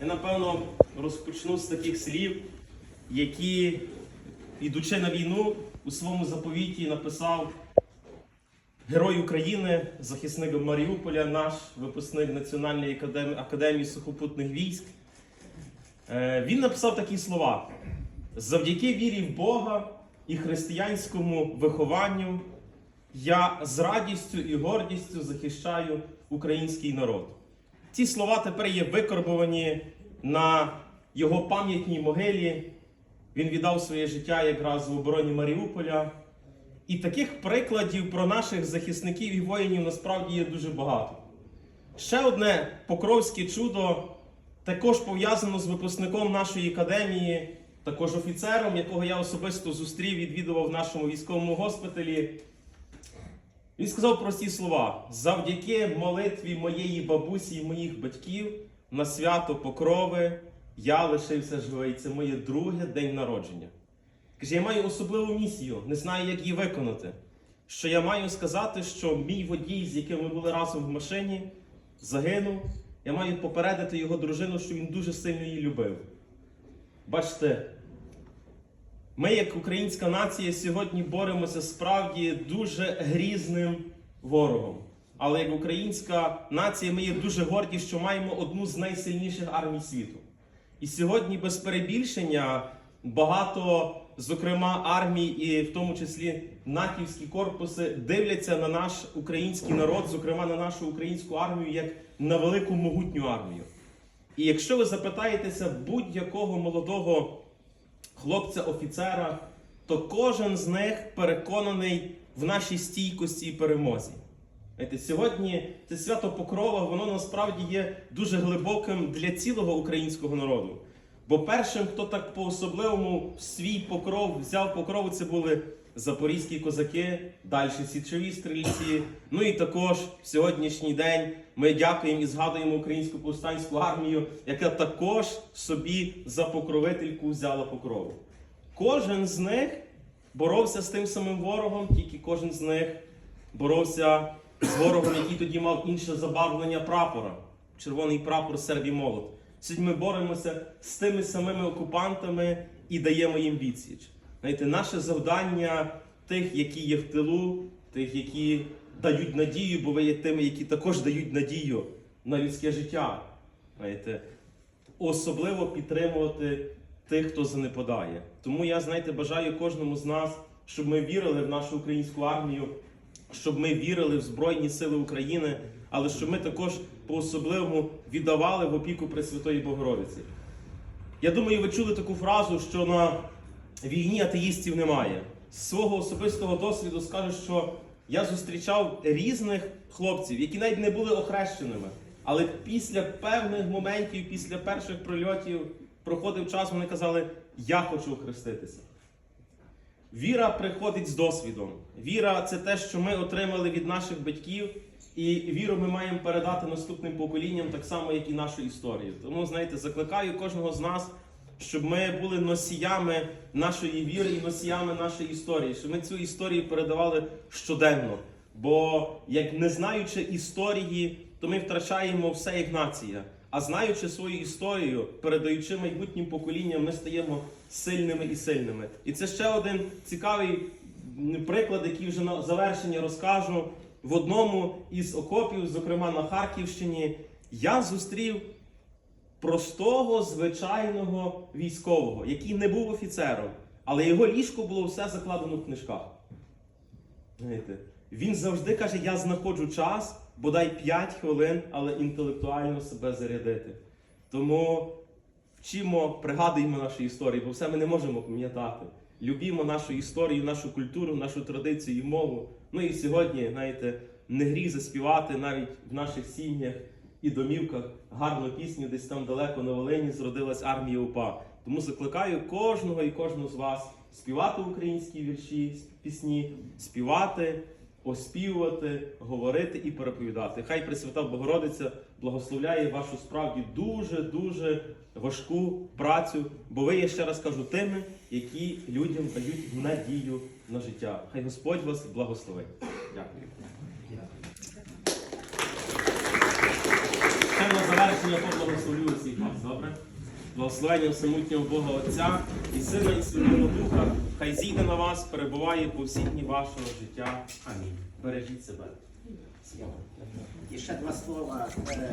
Я напевно розпочну з таких слів, які, ідучи на війну, у своєму заповіті написав герой України, захисник Маріуполя, наш випускник Національної академії, сухопутних військ. Е, Він написав такі слова: завдяки вірі в Бога і християнському вихованню я з радістю і гордістю захищаю український народ. Ці слова тепер є викорбовані на його пам'ятній могилі. Він віддав своє життя якраз в обороні Маріуполя. І таких прикладів про наших захисників і воїнів насправді є дуже багато. Ще одне покровське чудо також пов'язано з випускником нашої академії, також офіцером, якого я особисто зустрів, відвідував в нашому військовому госпіталі. Він сказав прості слова: завдяки молитві моєї бабусі і моїх батьків на свято Покрови я лишився живий. Це моє друге день народження. Каже, я маю особливу місію, не знаю, як її виконати. Що я маю сказати, що мій водій, з яким ми були разом в машині, загинув. Я маю попередити його дружину, що він дуже сильно її любив. Бачите, ми, як українська нація, сьогодні боремося справді дуже грізним ворогом. Але як українська нація, ми є дуже горді, що маємо одну з найсильніших армій світу. І сьогодні, без перебільшення, багато, зокрема, армій, і в тому числі натівські корпуси, дивляться на наш український народ, зокрема на нашу українську армію, як на велику могутню армію. І якщо ви запитаєтеся будь-якого молодого хлопця-офіцера, то кожен з них переконаний в нашій стійкості і перемозі. Знаєте, сьогодні це свято Покрова, воно насправді є дуже глибоким для цілого українського народу. Бо першим, хто так по-особливому в свій покров взяв покрову, це були запорізькі козаки, далі січові стрільці. Ну і також в сьогоднішній день ми дякуємо і згадуємо українську повстанську армію, яка також собі за покровительку взяла покрову. Кожен з них боровся з тим самим ворогом, тільки кожен з них боровся з ворогом, який тоді мав інше забарвлення прапора. Червоний прапор сербій молот. Сьогодні ми боремося з тими самими окупантами і даємо їм відсіч. Знаєте, наше завдання тих, які є в тилу, тих, які дають надію, бо ви є тими, які також дають надію на людське життя. Знаєте, особливо підтримувати тих, хто занепадає. Тому я, знаєте, бажаю кожному з нас, щоб ми вірили в нашу українську армію, щоб ми вірили в Збройні Сили України, але щоб ми також по-особливому віддавали в опіку Пресвятої Богородиці. Я думаю, ви чули таку фразу, що на війні атеїстів немає. З свого особистого досвіду скажу, що я зустрічав різних хлопців, які навіть не були охрещеними. Але після певних моментів, після перших прильотів, проходив час, вони казали, я хочу охреститися. Віра приходить з досвідом. Віра це те, що ми отримали від наших батьків, і віру ми маємо передати наступним поколінням, так само, як і нашу історію. Тому, знаєте, закликаю кожного з нас, щоб ми були носіями нашої віри і носіями нашої історії, щоб ми цю історію передавали щоденно. Бо як не знаючи історії, то ми втрачаємо все як нація. А знаючи свою історію, передаючи майбутнім поколінням, ми стаємо сильними і сильними. І це ще один цікавий приклад, який вже на завершення розкажу. В одному із окопів, зокрема на Харківщині, я зустрів простого звичайного військового, який не був офіцером, але його ліжко було все закладено в книжках. Знаєте, він завжди каже: я знаходжу час, бодай 5 хвилин, але інтелектуально себе зарядити. Тому вчимо, пригадуємо нашу історію, бо все ми не можемо пам'ятати. Любімо нашу історію, нашу культуру, нашу традицію і мову. Ну і сьогодні, знаєте, не гріх заспівати навіть в наших сім'ях і домівках гарну пісню, десь там далеко на Волині зродилась армія УПА. Тому закликаю кожного і кожну з вас співати українські вірші, пісні, співати, оспівувати, говорити і переповідати. Хай Пресвята Богородиця благословляє вашу справді дуже дуже важку працю, бо ви, я ще раз кажу, тими, які людям дають надію на життя. Хай Господь вас благословить. Дякую. Ще на завершення поблагословлю усіх вас, добре? Благословення всемутнього Бога Отця і Сина і Святого Духа, хай зійде на вас, перебуває по всі дні вашого життя. Амінь. Бережіть себе. І ще два слова. Е,